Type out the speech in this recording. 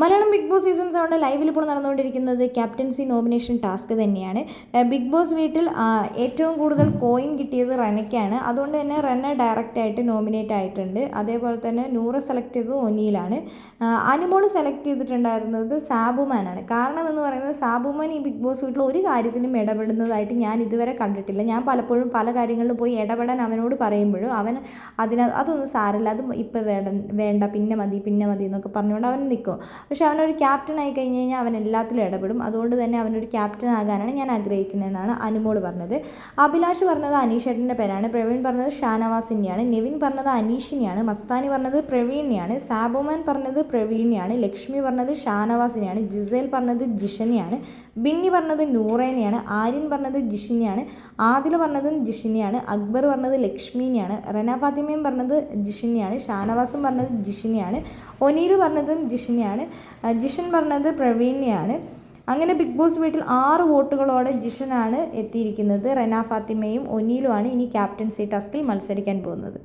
Malayalam big Boss season സെവന്റെ ലൈവിൽ ഇപ്പോൾ നടന്നുകൊണ്ടിരിക്കുന്നത് ക്യാപ്റ്റൻസി നോമിനേഷൻ ടാസ്ക് തന്നെയാണ്. ബിഗ് ബോസ് വീട്ടിൽ ഏറ്റവും കൂടുതൽ കോയിൻ കിട്ടിയത് റെനയ്ക്കാണ്. അതുകൊണ്ട് തന്നെ റെന ഡയറക്റ്റ് ആയിട്ട് നോമിനേറ്റ് ആയിട്ടുണ്ട്. അതേപോലെ തന്നെ നൂറ് സെലക്ട് ചെയ്തത് ഒനിയിലാണ്. അനുമോൾ സെലക്ട് ചെയ്തിട്ടുണ്ടായിരുന്നത് സാബുമാനാണ്. കാരണം എന്ന് പറയുന്നത് സാബുമാൻ ഈ ബിഗ് ബോസ് വീട്ടിൽ ഒരു കാര്യത്തിലും ഇടപെടുന്നതായിട്ട് ഞാൻ ഇതുവരെ കണ്ടിട്ടില്ല. ഞാൻ പലപ്പോഴും പല കാര്യങ്ങളിലും പോയി ഇടപെടാൻ അവനോട് പറയുമ്പോഴും അവൻ അതിന് അതൊന്നും സാരമില്ല അത് ഇപ്പോൾ വേണ്ട വേണ്ട പിന്നെ മതി പിന്നെ മതി എന്നൊക്കെ പറഞ്ഞുകൊണ്ട് അവൻ നിൽക്കും. പക്ഷെ അവനൊരു ക്യാപ്റ്റൻ ആയി കഴിഞ്ഞ് കഴിഞ്ഞാൽ അവൻ എല്ലാത്തിലും ഇടപെടും. അതുകൊണ്ട് തന്നെ അവനൊരു ക്യാപ്റ്റൻ ആകാനാണ് ഞാൻ ആഗ്രഹിക്കുന്നതെന്നാണ് അനുമോൾ പറഞ്ഞത്. അഭിലാഷ് പറഞ്ഞത് അനീഷേട്ടന്റെ പേരാണ് പ്രവീൺ പറഞ്ഞത് ഷാനവാസിനെയാണ് നിവിൻ പറഞ്ഞത് അനീഷിനെയാണ് മസ്താനി പറഞ്ഞത് പ്രവീണിനെയാണ് സാബുമാൻ പറഞ്ഞത് പ്രവീണിനെയാണ് ലക്ഷ്മി പറഞ്ഞത് ഷാനവാസിനെയാണ് ജിസേൽ പറഞ്ഞത് ജിഷനെയാണ് ബിന്നി പറഞ്ഞത് നൂറേനെയാണ് ആര്യൻ പറഞ്ഞത് ജിഷിനെയാണ് ആദിൽ പറഞ്ഞതും ജിഷിനെയാണ് അക്ബർ പറഞ്ഞത് ലക്ഷ്മിനെയാണ് റന ഫാത്തിമയും പറഞ്ഞത് ജിഷിനെയാണ് ഷാനവാസും പറഞ്ഞത് ജിഷിനെയാണ് ഒനീൽ പറഞ്ഞതും ജിഷിനെയാണ് ജിഷൻ പറഞ്ഞത് പ്രവീണിനെയാണ് അങ്ങനെ ബിഗ് ബോസ് വീട്ടിൽ ആറ് വോട്ടുകളോടെ ജിഷനാണ് എത്തിയിരിക്കുന്നത്. റെന ഫാത്തിമയും ഒനീലുമാണ് ഇനി ക്യാപ്റ്റൻസി ടാസ്കിൽ മത്സരിക്കാൻ പോകുന്നത്.